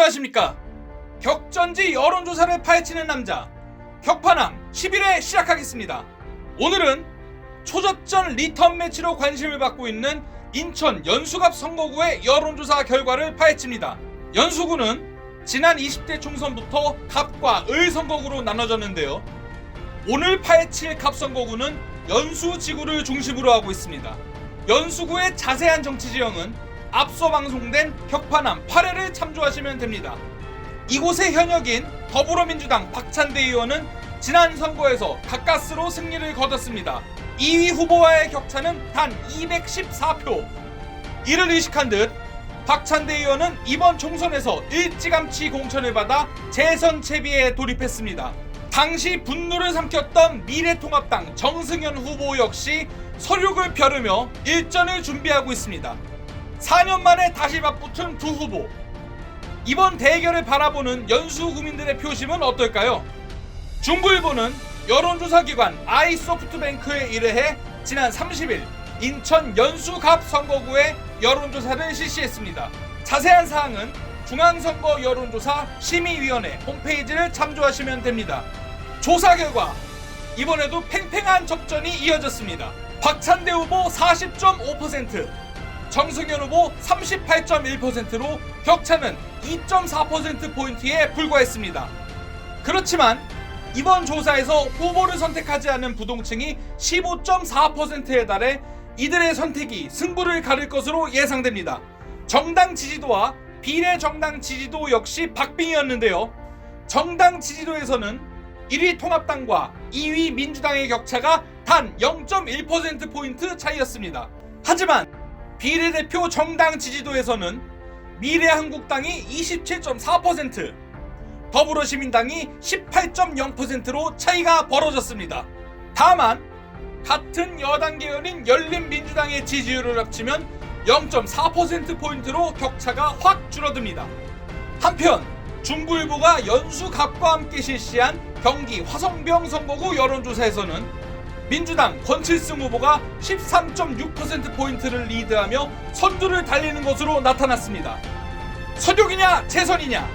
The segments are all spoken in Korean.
안녕하십니까. 격전지 여론조사를 파헤치는 남자 격파남 10일에 시작하겠습니다. 오늘은 초접전 리턴 매치로 관심을 받고 있는 인천 연수갑 선거구의 여론조사 결과를 파헤칩니다. 연수구는 지난 20대 총선부터 갑과 을 선거구로 나눠졌는데요. 오늘 파헤칠 갑 선거구는 연수 지구를 중심으로 하고 있습니다. 연수구의 자세한 정치 지형은 앞서 방송된 격파남 8회를 참조하시면 됩니다. 이곳의 현역인 더불어민주당 박찬대 의원은 지난 선거에서 가까스로 승리를 거뒀습니다. 2위 후보와의 격차는 단 214표. 이를 의식한 듯 박찬대 의원은 이번 총선에서 일찌감치 공천을 받아 재선 채비에 돌입했습니다. 당시 분노를 삼켰던 미래통합당 정승현 후보 역시 서륙을 벼르며 일전을 준비하고 있습니다. 4년 만에 다시 맞붙은 두 후보. 이번 대결을 바라보는 연수 구민들의 표심은 어떨까요? 중부일보는 여론조사기관 아이소프트뱅크에 의뢰해 지난 30일 인천 연수갑 선거구에 여론조사를 실시했습니다. 자세한 사항은 중앙선거 여론조사 심의위원회 홈페이지를 참조하시면 됩니다. 조사 결과 이번에도 팽팽한 접전이 이어졌습니다. 박찬대 후보 40.5%, 정승현 후보 38.1%로 격차는 2.4%포인트에 불과했습니다. 그렇지만 이번 조사에서 후보를 선택하지 않은 부동층이 15.4%에 달해 이들의 선택이 승부를 가릴 것으로 예상됩니다. 정당 지지도와 비례 정당 지지도 역시 박빙이었는데요. 정당 지지도에서는 1위 통합당과 2위 민주당의 격차가 단 0.1%포인트 차이였습니다. 하지만 비례대표 정당 지지도에서는 미래한국당이 27.4%, 더불어시민당이 18.0%로 차이가 벌어졌습니다. 다만 같은 여당 계열인 열린민주당의 지지율을 합치면 0.4%포인트로 격차가 확 줄어듭니다. 한편 중부일보가 연수 갑과 함께 실시한 경기 화성병 선거구 여론조사에서는 민주당 권칠승 후보가 13.6%포인트를 리드하며 선두를 달리는 것으로 나타났습니다. 서륙이냐 재선이냐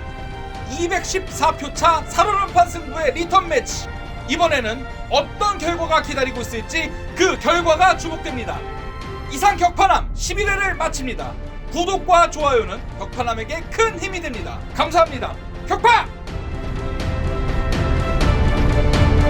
214표 차 살얼음판 승부의 리턴 매치 이번에는 어떤 결과가 기다리고 있을지 그 결과가 주목됩니다. 이상 격파남 11회를 마칩니다. 구독과 좋아요는 격파남에게 큰 힘이 됩니다. 감사합니다. 격파!